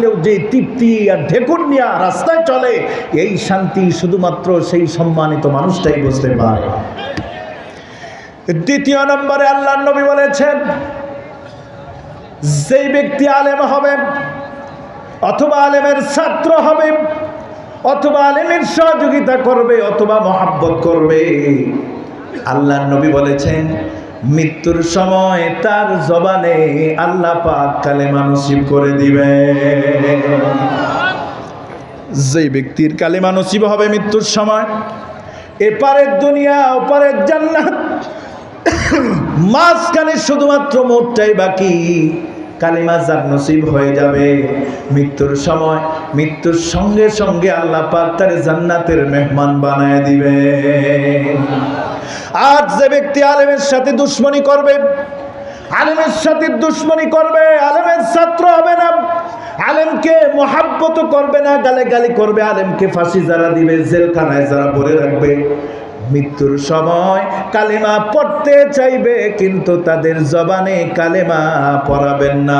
থাকলেও যে তৃপ্তি আর ঢেকুর নিয়ে রাস্তায় চলে, এই শান্তি শুধুমাত্র সেই সম্মানিত মানুষটাই বুঝতে পারে। দ্বিতীয় নম্বরে আল্লাহ নবী বলেছেন, যেই ব্যক্তি আলেম হবে, অথবা আলেমের ছাত্র হবে, অথবা আলেমের সহযোগিতা করবে, অথবা মহাব্বত করবে। আল্লাহ নবী বলেছেন মৃত্যুর সময় তার জবানে আল্লাহ পাক কালেমা নসিব করে দিবে। যে ব্যক্তির কালেমা নসিব হবে মৃত্যুর সময় এপারের দুনিয়া ওপারের জান্নাত, মাঝখানে শুধুমাত্র মোটটাই বাকি, কালিমা যার নসিব হয়ে যাবে। মৃত্যুর সময়, মৃত্যুর সঙ্গে সঙ্গে আল্লাহ পাক তার জান্নাতের মেহমান বানায় দিবে। আজ যে ব্যক্তি আলেমের সাথে দুশ্মনী করবে, আলেমের সাথে দুশ্মনী করবে, আলেমের ছাত্র হবে না। আলেমকে মহাব্বত করবে না গালে গালি করবে, আলেমকে ফাঁসি যারা দিবে, জেলখানায় যারা ভরে রাখবে। মৃত্যুর সময় কালেমা পড়তে চাইবে, কিন্তু তাদের জবানে কালেমা পড়াবেন না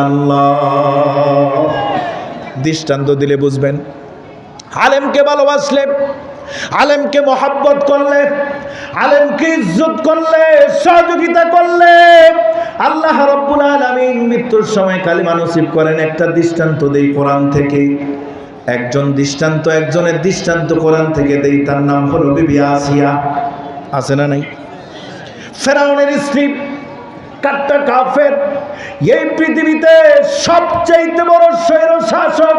দৃষ্টান্ত দিলে বুঝবেন। আলেমকে ভালোবাসলে আলেমকে মহাব্বত করলে, আলেমকে ইজ্জত করলে, সহযোগিতা করলে, আল্লাহ রব্বুল আলামিন মৃত্যুর সময় কালিমা নসিব করেন। একটা দৃষ্টান্ত দেই কোরআন থেকে, একজন দৃষ্টান্ত একজনের দৃষ্টান্ত কোরআন থেকে দেই, তার নাম হলো বিবি আসিয়া। আছে না নাই? ফেরাউনের স্ত্রী, কাট্টা কাফের, এই পৃথিবীতে সবচাইতে বড় স্বৈর শাসক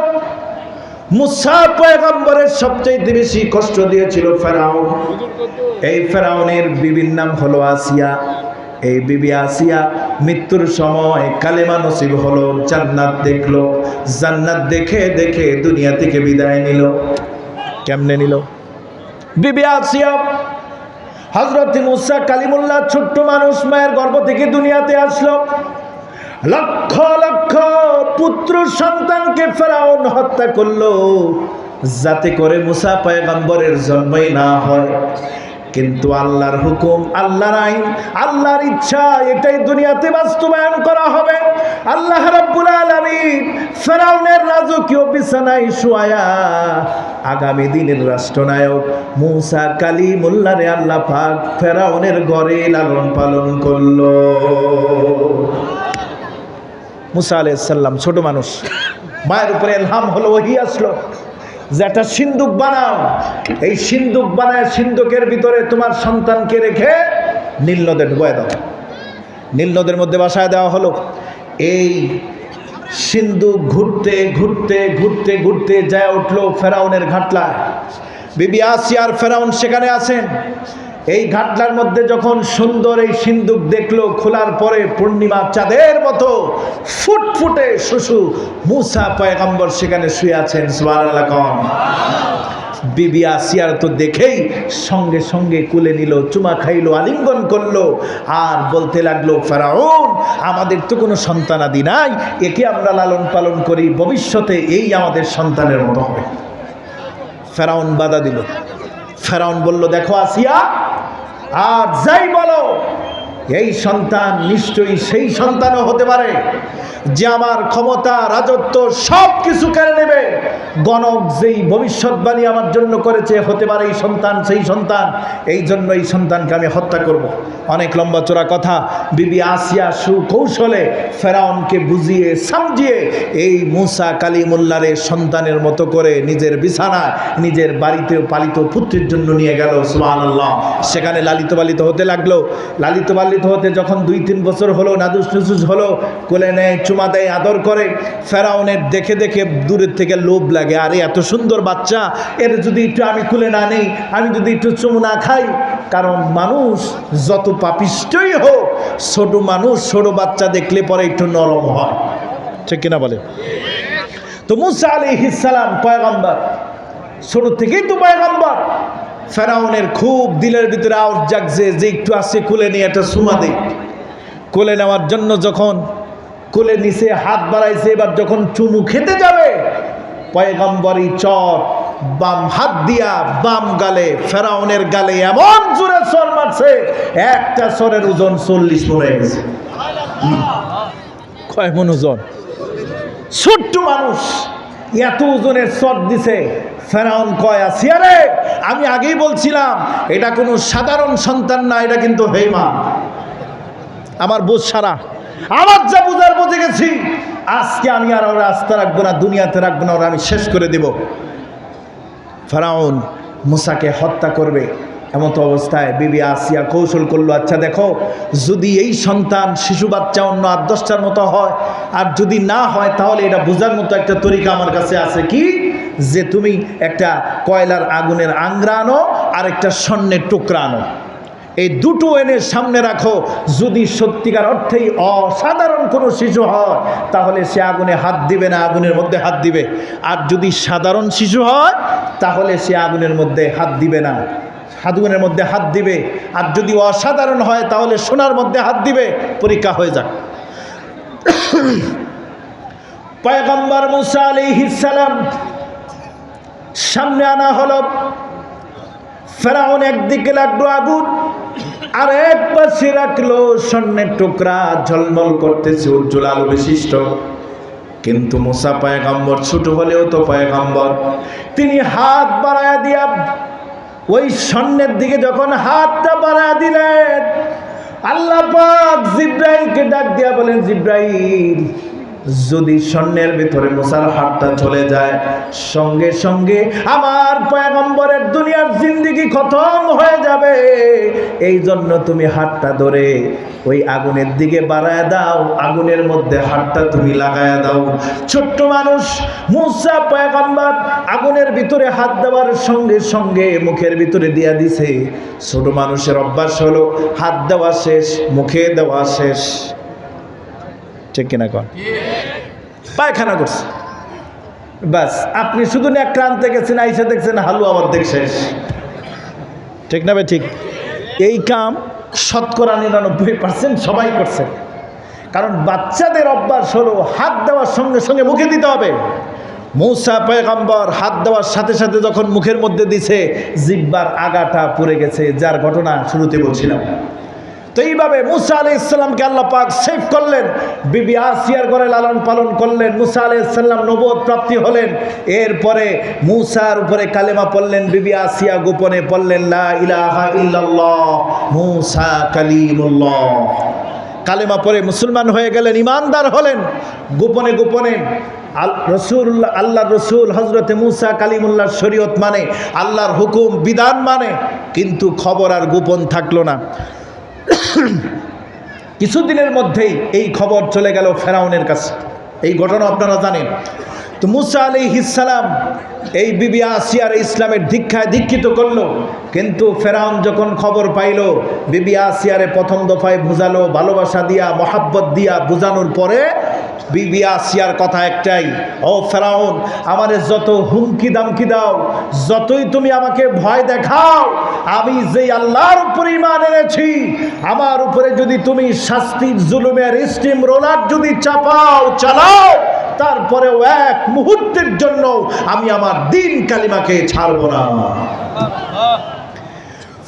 মুসা পয়গম্বরের সবচাইতে বেশি কষ্ট দিয়েছিল ফেরাউন। এই ফেরাউনের বিবির নাম হলো আসিয়া। এই বিবি আসিয়া মৃত্যুর সময় কালেমা নসিব হলো, জান্নাত দেখল, জান্নাত দেখে দেখে দুনিয়া থেকে বিদায় নিল। কেমনে নিল? বিবি আসিয়া হজরত মুসা কালিমুল্লাহ ছোট্ট মানুষ মায়ের গর্ভ থেকে দুনিয়াতে আসলো। লক্ষ লক্ষ পুত্র সন্তানকে ফেরাউন হত্যা করল, যাতে করে মুসা পয়গম্বরের জন্মই না হয়। কিন্তু আল্লাহর হুকুম, আল্লাহর আইন, আল্লাহর ইচ্ছা, এটাই দুনিয়াতে বাস্তবায়ন করা হবে। আল্লাহ রাব্বুল আলামিন ফেরাউনের রাজকীয় বিছানায় শুয়ায়া আগামী দিনের রাষ্ট্রনায়ক মুসা কালিমুল্লাহরে আল্লাহ পাক ফেরাউনের ঘরে লালন পালন করল। মুসা আলাইসাল্লাম ছোট মানুষ। মায়ের উপরে এলহাম হলো, ওহি আসলো। যে একটা সিন্দুক বানাও। এই সিন্দুক বানায় সিন্দুকের ভিতরে তোমার সন্তানকে রেখে নীল নদে ঢুকায় দাও। নীল নদের মধ্যে বাসায় দেওয়া হলো। এই সিন্ধুক ঘুরতে ঘুরতে ঘুরতে ঘুরতে যায় উঠল ফেরাউনের ঘাটলায়। বিবি আসিয়ার ফেরাউন সেখানে আছেন। এই ঘাটলার মধ্যে যখন সুন্দর এই সিন্দুক দেখল, খোলার পরে পূর্ণিমা চাঁদের মতো ফুটফুটে শুশু মুসা পয়গম্বর সেখানে শুয়ে আছেন কম বিবি আসিয়ার তো দেখেই সঙ্গে সঙ্গে কুলে নিল, চুমা খাইলো, আলিঙ্গন করল, আর বলতে লাগল, ফেরাউন, আমাদের তো কোনো সন্তানাদি নাই, একে আমরা লালন পালন করি, ভবিষ্যতে এই আমাদের সন্তানের মতো হবে। ফেরাউন বাধা দিল। ফেরাউন বলল, দেখো আসিয়া আর যাই বলো এই সন্তান নিশ্চয়ই সেই সন্তানও হতে পারে যে আমার ক্ষমতা, রাজত্ব সব কিছু কেড়ে নেবে। গণক যেই ভবিষ্যৎবাণী আমার জন্য করেছে, হতে পারে এই সন্তান, সেই সন্তান। এই জন্য এই সন্তানকে আমি হত্যা করব। অনেক লম্বা চোরা কথা। বিবি আসিয়া সুকৌশলে ফেরাউনকে বুঝিয়ে, সামজিয়ে এই মুসা কালিমুল্লারে সন্তানের মতো করে নিজের বিছানা নিজের বাড়িতে পালিত পুত্রের জন্য নিয়ে গেল। সুবহানাল্লাহ। সেখানে লালিত পালিত হতে লাগল। লালিত পালিত হতে যখন দুই তিন বছর হলো, নাদুস নুসুস হলো, কোলে নেয়, চুমা দেয়, আদর করে, ফেরাউনের দেখে দেখে দূরের থেকে লোভ লাগে। আরে, এত সুন্দর বাচ্চা, এর যদি একটু আমি কুলে না নেই, আমি যদি একটু চুমু না খাই, কারণ মানুষ যত পাপিষ্টই হোক, ছোট মানুষ, ছোট বাচ্চা দেখলে পরে একটু নরম হয়। ঠিক কিনা বলে? তো মুসা আলাইহিস সালাম, পয়গম্বর, ছোট থেকেই তো পয়গম্বর। ফেরাউনের খুব দিলের ভিতরে আউট জাগছে, যে একটু আসছে কুলে নিয়ে একটা সুমা দেই। কোলে নেওয়ার জন্য যখন কোলে নিচে হাত বাড়াইছে, এবার যখন চুমু খেতে যাবে পয়গম্বরী চর বাম হাত দিয়া বাম গালে, ফেরাউনের গালে এমন জোরে সর মারছে, একটা সরের ওজন চল্লিশ মনে গেছে। কয় মন ওজন? ছোট্ট মানুষ এত ওজনের চট দিছে ফেরাউন কয় আসিয়া রে আমি আগেই বলছিলাম, এটা কোনো সাধারণ সন্তান না, এটা কিন্তু হেমা আমার বোঝ সারা। আমার যা বুঝার বুঝে গেছি। আজকে আমি আর ওরা আস্থা রাখব না, দুনিয়াতে রাখব না, ওরা আমি শেষ করে দেব। ফেরাউন মুসাকে হত্যা করবে। এমত অবস্থায় বিবি আসিয়া কৌশল করল আচ্ছা দেখো, যদি এই সন্তান শিশু বাচ্চা অন্য আট দশটার মতো হয়, আর যদি না হয়, তাহলে এটা বোঝার মতো একটা তরিকা আমার কাছে আছে কি? যে তুমি একটা কয়লার আগুনের আংরা আনো আর একটা স্বর্ণের টুকরা আনো এই দুটো এনে সামনে রাখো। যদি সত্যিকার অর্থেই অসাধারণ কোনো শিশু হয়, তাহলে সে আগুনে হাত দিবে না, আগুনের মধ্যে হাত দিবে। আর যদি সাধারণ শিশু হয়, তাহলে সে আগুনের মধ্যে হাত দিবে না। আগুনের মধ্যে হাত দিবে। আর যদি অসাধারণ হয়, তাহলে সোনার মধ্যে হাত দিবে। পরীক্ষা হয়ে যাক। পয়গম্বর মুসা আলাইহিস সালাম সামনে আনা হলো। ফেরাউন একদিকে লাগল আগুন আর এক পাশে রাখল স্বর্ণের টুকরা, ঝলমল করতেছে উজ্জ্বল আলো বিশিষ্ট। কিন্তু মুসা পয়গম্বর, ছোট হলেও তো পয়গম্বর, তিনি হাত বাড়ায় দিয়া ওই স্বর্ণের দিকে যখন হাতটা বাড়ায় দিলেন, আল্লাহ পাক জিব্রাইলকে ডাক দিয়া বলেন, জিব্রাইল যদি স্বর্ণের ভিতরে মুসার হাতটা চলে যায়, সঙ্গে সঙ্গে আমার পয়গম্বরের দুনিয়ার জিন্দিগি খতম হয়ে যাবে। এই জন্য তুমি হাতটা ধরে ওই আগুনের দিকে বাড়ায় দাও, আগুনের মধ্যে হাতটা তুমি লাগায় দাও। ছোট্ট মানুষ, মুসা পয়গম্বর আগুনের ভিতরে হাত দেওয়ার সঙ্গে সঙ্গে মুখের ভিতরে দিয়া দিছে। ছোট মানুষের অভ্যাস হলো হাত দেওয়া শেষ, মুখে দেওয়া শেষ। ঠিক কিনা কন? পায়খানা করছে। ব্যাস আপনি শুধু ন্যাক্রান্তে গেছেন, আইসা দেখছেন হালু আবার শেষ। ঠিক না ভাই, ঠিক? এই কাম শতকরা নিরানব্বই পার্সেন্ট সবাই করছে। কারণ বাচ্চাদের অভ্যাস হলো হাত দেওয়ার সঙ্গে সঙ্গে মুখে দিতে হবে। মৌসা পয়গম্বর হাত দেওয়ার সাথে সাথে যখন মুখের মধ্যে দিছে, জিব্বার আগাটা পড়ে গেছে, যার ঘটনা শুরুতে বলছিলাম। তো এইভাবে মুসা আলি ইসলামকে আল্লাহ পাক সেফ করলেন। বিবি আসিয়ার ঘরে লালন পালন করলেন, মুসা আলি ইসলাম নবোধ প্রাপ্তি হলেন। এরপরে মুসার উপরে কালেমা পড়লেন, বিবি আসিয়া গোপনে পড়লেন ইলাহা ইল্লাল্লাহ, মুসা কালিমুল্লাহ। কালেমা পরে মুসলমান হয়ে গেলেন, ইমানদার হলেন। গোপনে গোপনে রসুল্লাহ আল্লাহ রসুল হজরতে মুসা কালিমুল্লাহর শরীয়ত মানে আল্লাহর হুকুম, বিধান মানে কিন্তু খবর আর গোপন থাকল না। কিছুদিনের মধ্যেই এই খবর চলে গেল ফেরাউনের কাছে। এই ঘটনা আপনারা জানেন। তো মুসা আলি ইসালাম এই বিবি আসিয়ার ইসলামের দীক্ষায় দীক্ষিত করল। কিন্তু ফেরাউন যখন খবর পাইল, বিবি আসিয়ারে প্রথম দফায় বুঝালো, ভালোবাসা দিয়া, মহাব্বত দিয়া বুঝানোর পরে বিবি আসিয়ার কথা একটাই, ও ফেরাউন, আমারে যত হুমকি দামকি দাও, যতই তুমি আমাকে ভয় দেখাও, আমি যেই আল্লাহর পরিমাণ এনেছি আমার উপরে যদি তুমি শাস্তির জুলুমের স্টিম রোলার যদি চাপাও, চালাও, তারপরেও এক মুহূর্তের জন্য আমি আমার দিন কালিমাকে ছাড়ব না।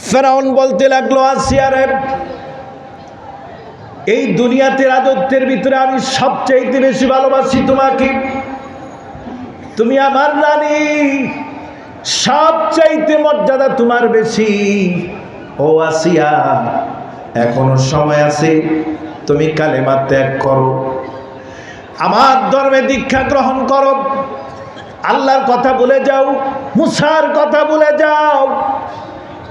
ফেরাউন বলতে লাগল, আসিয়ারে, এই দুনিয়াতে রাজত্বের ভিতরে আমি সবচাইতে বেশি ভালোবাসি তোমাকে। তুমি আমার রানী, সবচাইতে মর্যাদা তোমার বেশি। ও আসিয়া এখনও সময় আছে, তুমি কালেমা ত্যাগ করো। আমার ধর্মে দীক্ষা গ্রহণ করো। আল্লাহর কথা বলে যাও, মুসার কথা বলে যাও।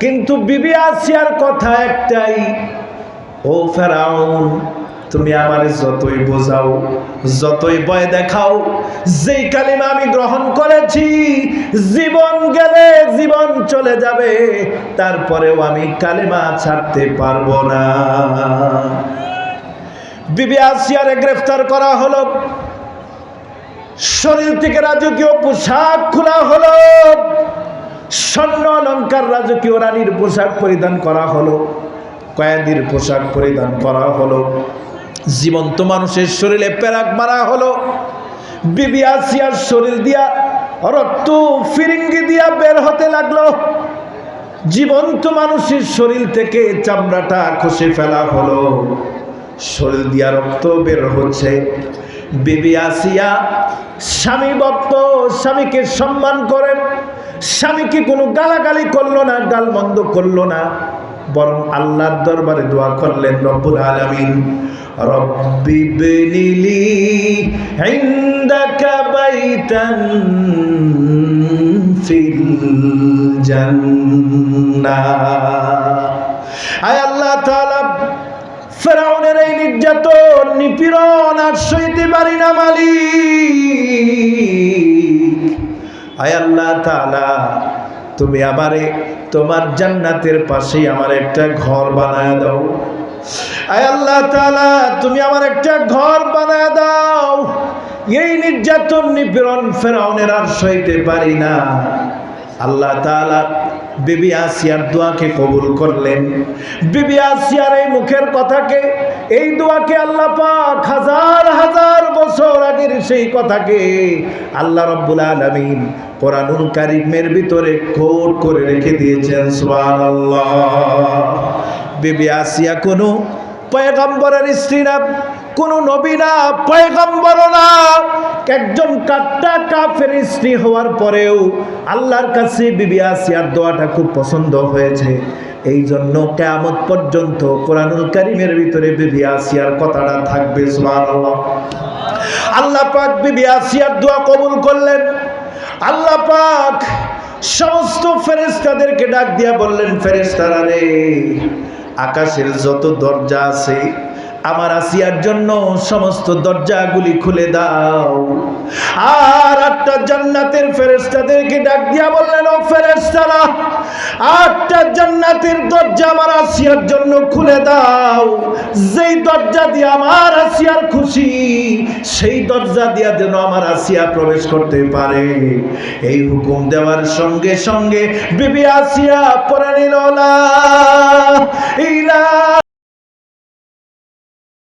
কিন্তু বিবি আসিয়ার কথা একটাই, ও ফেরাউন তুমি আমারে যতই বোঝাও, যতই ভয় দেখাও, যেই কালিমা আমি গ্রহণ করেছি, জীবন গেলে জীবন চলে যাবে, তারপরেও আমি কালিমা ছাড়তে পারব না। বিবি আসিয়ারে গ্রেফতার করা হলো। শরীর থেকে রাজকীয় পোশাক খোলা হলো। স্বর্ণ অলঙ্কার রাজকীয় রানীর পোশাক পরিধান করা হলো। কয়েদির পোশাক পরিধান করা হলো। জীবন্ত মানুষের শরীরে প্যারাক মারা হলো। বিবি আসিয়ার শরীর দিয়া রক্ত ফিরিঙ্গি দিয়া বের হতে লাগল। জীবন্ত মানুষের শরীর থেকে চামড়াটা খসে ফেলা হলো। শরীর দিয়া রক্ত বের হচ্ছে। বিবি আসিয়া স্বামী ভক্ত, স্বামীকে সম্মান করেন স্বামীকে কোনো গালাগালি করল না গাল গালমন্দ করল না? বরং আল্লাহর দরবারে দোয়া করলেন রব্বুল আলামিন। রব্বি বিনিলি ইনদাকা বাইতান ফিল জান্নাহ। আয় আল্লাহ তাআলা ফেরাউনের এই নির্যাতন, নিপীড়ন আর সইতে পারি না মালিক। আয় আল্লাহ তাআলা তুমি আমারে, তোমার জান্নাতের পাশে আমার একটা ঘর বানায় দাও। আয় আল্লাহ তাআলা, তুমি আমার একটা ঘর বানায় দাও। এই নির্যাতন নিপীড়ন ফেরাউনের আর সইতে পারি না। আল্লাহ তাআলা বিবি আসিয়ার দোয়াকে কবুল করলেন। বিবি আসিয়ার এই মুখের কথাকে এই দোয়াকে আল্লাহ পাক হাজার হাজার বছর আগের সেই কথাকে আল্লাহ রব্বুল আলামিন কোরআনুল কারিমের ভিতরে কোট করে রেখে দিয়েছেন, সুবহানাল্লাহ। বিবি আসিয়া কোনো পয়গম্বরের স্ত্রী না, কোনো নবী না পয়গম্বর না, একজন কাট্টা কাফের স্ত্রী হওয়ার পরেও আল্লাহর কাছে বিবি আসিয়ার দোয়াটা খুব পছন্দ হয়েছে। এই জন্য কেয়ামত পর্যন্ত কোরআনুল কারিমের ভিতরে বিবি আসিয়ার কথাটা থাকবে আল্লাহ পাক বিবি আসিয়ার দোয়া কবুল করলেন। আল্লাহ পাক সমস্ত ফেরেস্তাদেরকে ডাক দিয়া বললেন, ফেরেশতারা রে, আকাশের যত দরজা আছে, আমার আসিয়ার জন্য সমস্ত দরজাগুলি খুলে দাও। আর আটটা জান্নাতের ফেরেশতাদেরকে ডাক দিয়া বললেন ও আটটা জান্নাতের দরজা আমার আসিয়ার জন্য খুলে দাও। যেই দরজা দিয়ে আমার আসিয়ার খুশি, সেই দরজা দিয়া যেন আমার আসিয়া প্রবেশ করতে পারে। এই হুকুম দেওয়ার সঙ্গে সঙ্গে বিবি আসিয়া পরে নিল, লা